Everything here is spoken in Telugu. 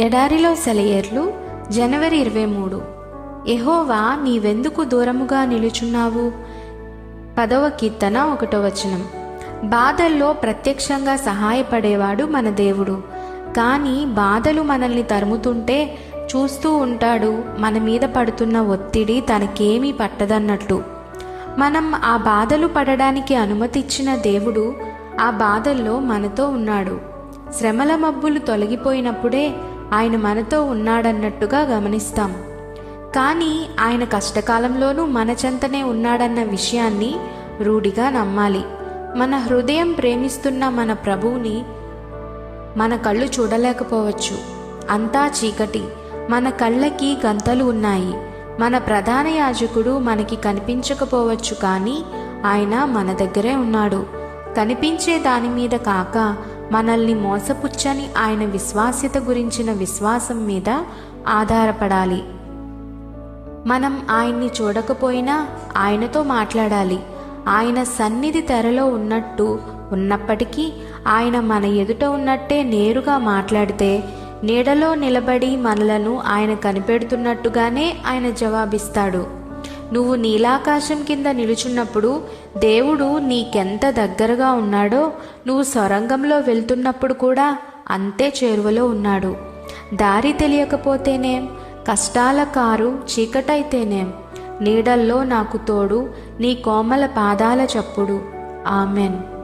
ఎడారిలో సెలయేర్లు జనవరి ఇరవై మూడు. ఎహోవా నీవెందుకు దూరముగా నిలుచున్నావు? పదవ కీర్తన ఒకటో వచనం. బాధల్లో ప్రత్యక్షంగా సహాయపడేవాడు మన దేవుడు. కానీ బాధలు మనల్ని తరుముతుంటే చూస్తూ ఉంటాడు మన మీద పడుతున్న ఒత్తిడి తనకేమీ పట్టదన్నట్లు మనం ఆ బాధలు పడడానికి అనుమతిచ్చిన దేవుడు ఆ బాధల్లో మనతో ఉన్నాడు. శ్రమల మబ్బులు తొలగిపోయినప్పుడే ఆయన మనతో ఉన్నాడన్నట్టుగా గమనిస్తాం. కానీ ఆయన కష్టకాలంలోనూ మన చెంతనే ఉన్నాడన్న విషయాన్ని రూఢిగా నమ్మాలి. మన హృదయం ప్రేమిస్తున్న మన ప్రభువుని మన కళ్ళు చూడలేకపోవచ్చు. అంతా చీకటి. మన కళ్ళకి గంతలు ఉన్నాయి. మన ప్రధాన యాజకుడు మనకి కనిపించకపోవచ్చు కానీ ఆయన మన దగ్గరే ఉన్నాడు. కనిపించే దాని మీద కాక మనల్ని మోసపుచ్చని ఆయన విశ్వాస్యత గురించిన విశ్వాసం మీద ఆధారపడాలి. మనం ఆయన్ని చూడకపోయినా ఆయనతో మాట్లాడాలి. ఆయన సన్నిధి తెరలో ఉన్నట్టు ఉన్నప్పటికీ ఆయన మన ఎదుట ఉన్నట్టే నేరుగా మాట్లాడితే నీడలో నిలబడి మనలను ఆయన కనిపెడుతున్నట్టుగానే ఆయన జవాబిస్తాడు. నువ్వు నీలాకాశం కింద నిలుచున్నప్పుడు దేవుడు నీకెంత దగ్గరగా ఉన్నాడో నువ్వు సొరంగంలో వెళ్తున్నప్పుడు కూడా అంతే చేరువలో ఉన్నాడు. దారి తెలియకపోతేనేం కష్టాల కారు చీకటైతేనేం నీడల్లో నాకు తోడు నీ కోమల పాదాల చప్పుడు. ఆమెన్.